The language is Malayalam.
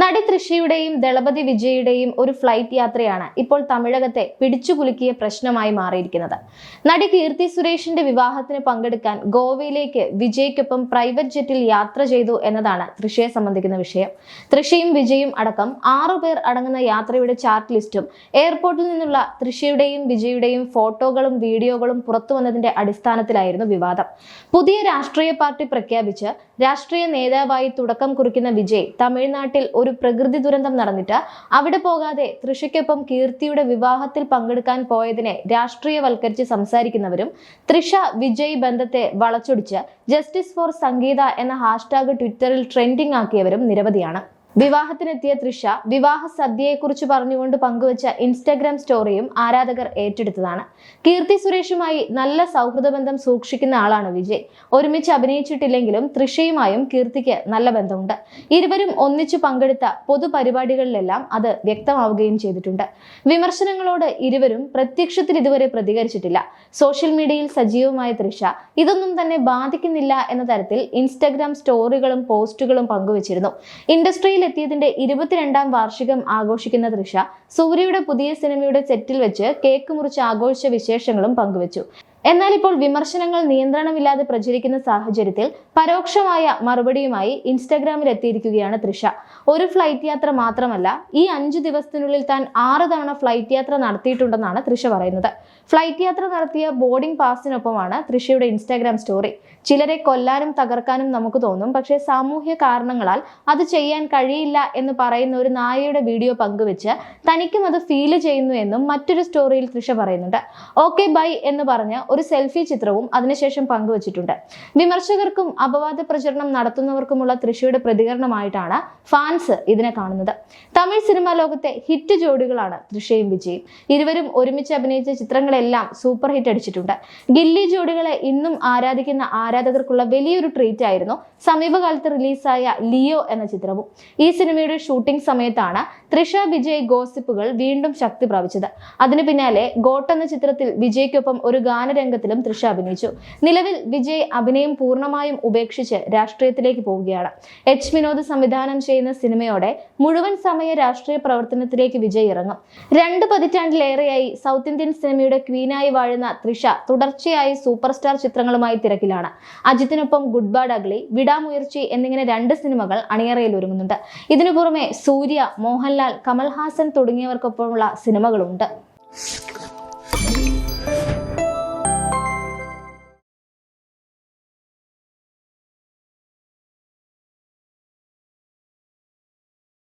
നടി തൃഷയുടെയും ദളപതി വിജയുടെയും ഒരു ഫ്ലൈറ്റ് യാത്രയാണ് ഇപ്പോൾ തമിഴകത്തെ പിടിച്ചുകുലുക്കിയ പ്രശ്നമായി മാറിയിരിക്കുന്നത്. നടി കീർത്തി സുരേഷിന്റെ വിവാഹത്തിന് പങ്കെടുക്കാൻ ഗോവയിലേക്ക് വിജയ്ക്കൊപ്പം പ്രൈവറ്റ് ജെറ്റിൽ യാത്ര ചെയ്തു എന്നതാണ് തൃഷയെ സംബന്ധിക്കുന്ന വിഷയം. തൃഷയും വിജയും അടക്കം ആറുപേർ അടങ്ങുന്ന യാത്രയുടെ ചാർട്ട് ലിസ്റ്റും എയർപോർട്ടിൽ നിന്നുള്ള തൃഷയുടെയും വിജയുടെയും ഫോട്ടോകളും വീഡിയോകളും പുറത്തു വന്നതിന്റെ അടിസ്ഥാനത്തിലായിരുന്നു വിവാദം. പുതിയ രാഷ്ട്രീയ പാർട്ടി പ്രഖ്യാപിച്ച് രാഷ്ട്രീയ നേതാവായി തുടക്കം കുറിക്കുന്ന വിജയ് തമിഴ്നാട്ടിൽ ഒരു പ്രകൃതി ദുരന്തം നടന്നിട്ട് അവിടെ പോകാതെ തൃഷയ്ക്കൊപ്പം കീർത്തിയുടെ വിവാഹത്തിൽ പങ്കെടുക്കാൻ പോയതിനെ രാഷ്ട്രീയവൽക്കരിച്ച് സംസാരിക്കുന്നവരും തൃഷ വിജയ് ബന്ധത്തെ വളച്ചൊടിച്ച് ജസ്റ്റിസ് ഫോർ സംഗീത എന്ന ഹാഷ്ടാഗ് ട്വിറ്ററിൽ ട്രെൻഡിംഗ് ആക്കിയവരും നിരവധിയാണ്. വിവാഹത്തിനെത്തിയ തൃഷ വിവാഹ സദ്യയെക്കുറിച്ച് പറഞ്ഞുകൊണ്ട് പങ്കുവച്ച ഇൻസ്റ്റഗ്രാം സ്റ്റോറിയും ആരാധകർ ഏറ്റെടുത്തതാണ്. കീർത്തി സുരേഷുമായി നല്ല സൗഹൃദ ബന്ധം സൂക്ഷിക്കുന്ന ആളാണ് വിജയ്. ഒരുമിച്ച് അഭിനയിച്ചിട്ടില്ലെങ്കിലും തൃഷയുമായും കീർത്തിക്ക് നല്ല ബന്ധമുണ്ട്. ഇരുവരും ഒന്നിച്ചു പങ്കെടുത്ത പൊതുപരിപാടികളിലെല്ലാം അത് വ്യക്തമാവുകയും ചെയ്തിട്ടുണ്ട്. വിമർശനങ്ങളോട് ഇരുവരും പ്രത്യക്ഷത്തിൽ ഇതുവരെ പ്രതികരിച്ചിട്ടില്ല. സോഷ്യൽ മീഡിയയിൽ സജീവമായ തൃഷ ഇതൊന്നും തന്നെ ബാധിക്കുന്നില്ല എന്ന തരത്തിൽ ഇൻസ്റ്റഗ്രാം സ്റ്റോറികളും പോസ്റ്റുകളും പങ്കുവച്ചിരുന്നു. ഇൻഡസ്ട്രിയിൽ എത്തിയതിന്റെ ഇരുപത്തിരണ്ടാം വാർഷികം ആഘോഷിക്കുന്ന തൃഷ സൂര്യയുടെ പുതിയ സിനിമയുടെ സെറ്റിൽ വെച്ച് കേക്ക് മുറിച്ച് ആഘോഷിച്ച വിശേഷങ്ങളും പങ്കുവച്ചു. എന്നാൽ ഇപ്പോൾ വിമർശനങ്ങൾ നിയന്ത്രണമില്ലാതെ പ്രചരിക്കുന്ന സാഹചര്യത്തിൽ പരോക്ഷമായ മറുപടിയുമായി ഇൻസ്റ്റാഗ്രാമിൽ എത്തിയിരിക്കുകയാണ് തൃഷ. ഒരു ഫ്ലൈറ്റ് യാത്ര മാത്രമല്ല ഈ അഞ്ചു ദിവസത്തിനുള്ളിൽ താൻ ആറ് തവണ ഫ്ലൈറ്റ് യാത്ര നടത്തിയിട്ടുണ്ടെന്നാണ് തൃഷ പറയുന്നത്. ഫ്ലൈറ്റ് യാത്ര നടത്തിയ ബോർഡിംഗ് പാസിനൊപ്പമാണ് തൃഷയുടെ ഇൻസ്റ്റാഗ്രാം സ്റ്റോറി. ചിലരെ കൊല്ലാനും തകർക്കാനും നമുക്ക് തോന്നും പക്ഷേ സാമൂഹ്യ കാരണങ്ങളാൽ അത് ചെയ്യാൻ കഴിയില്ല എന്ന് പറയുന്ന ഒരു നായയുടെ വീഡിയോ പങ്കുവെച്ച് തനിക്കും അത് ഫീൽ ചെയ്യുന്നു എന്നും മറ്റൊരു സ്റ്റോറിയിൽ തൃഷ പറയുന്നുണ്ട്. ഓക്കെ ബൈ എന്ന് പറഞ്ഞ് ഒരു സെൽഫി ചിത്രവും അതിനുശേഷം പങ്കുവച്ചിട്ടുണ്ട്. വിമർശകർക്കും അപവാദ പ്രചരണം നടത്തുന്നവർക്കുമുള്ള തൃശയുടെ പ്രതികരണമായിട്ടാണ് ഫാൻസ് ഇതിനെ കാണുന്നത്. തമിഴ് സിനിമാ ലോകത്തെ ഹിറ്റ് ജോഡികളാണ് തൃശയും വിജയും. ഇരുവരും ഒരുമിച്ച് അഭിനയിച്ച ചിത്രങ്ങളെല്ലാം സൂപ്പർ ഹിറ്റ് അടിച്ചിട്ടുണ്ട്. ഗില്ലി ജോഡികളെ ഇന്നും ആരാധിക്കുന്ന ആരാധകർക്കുള്ള വലിയൊരു ട്രീറ്റ് ആയിരുന്നു സമീപകാലത്ത് റിലീസായ ലിയോ എന്ന ചിത്രവും. ഈ സിനിമയുടെ ഷൂട്ടിംഗ് സമയത്താണ് തൃഷ വിജയ് ഗോസിപ്പുകൾ വീണ്ടും ശക്തി പ്രാപിച്ചത്. അതിനു പിന്നാലെ ഗോട്ട് എന്ന ചിത്രത്തിൽ വിജയ്ക്കൊപ്പം ഒരു ഗാനരംഗത്തിലും തൃഷ അഭിനയിച്ചു. നിലവിൽ വിജയ് അഭിനയം പൂർണമായും ഉപേക്ഷിച്ച് രാഷ്ട്രീയത്തിലേക്ക് പോവുകയാണ്. എച്ച് വിനോദ് സംവിധാനം ചെയ്യുന്ന സിനിമയോടെ മുഴുവൻ സമയ രാഷ്ട്രീയ പ്രവർത്തനത്തിലേക്ക് വിജയ് ഇറങ്ങും. രണ്ട് പതിറ്റാണ്ടിലേറെയായി സൗത്ത് ഇന്ത്യൻ സിനിമയുടെ ക്വീനായി വാഴുന്ന തൃഷ തുടർച്ചയായി സൂപ്പർ സ്റ്റാർ ചിത്രങ്ങളുമായി തിരക്കിലാണ്. അജിത്തിനൊപ്പം ഗുഡ് ബാഡ് അഗ്ലി വിടാമുയർച്ചി എന്നിങ്ങനെ രണ്ട് സിനിമകൾ അണിയറയിൽ ഒരുങ്ങുന്നുണ്ട്. ഇതിനു പുറമെ സൂര്യ മോഹൻലാൽ കമൽഹാസൻ തുടങ്ങിയവർക്കൊപ്പമുള്ള സിനിമകളുണ്ട്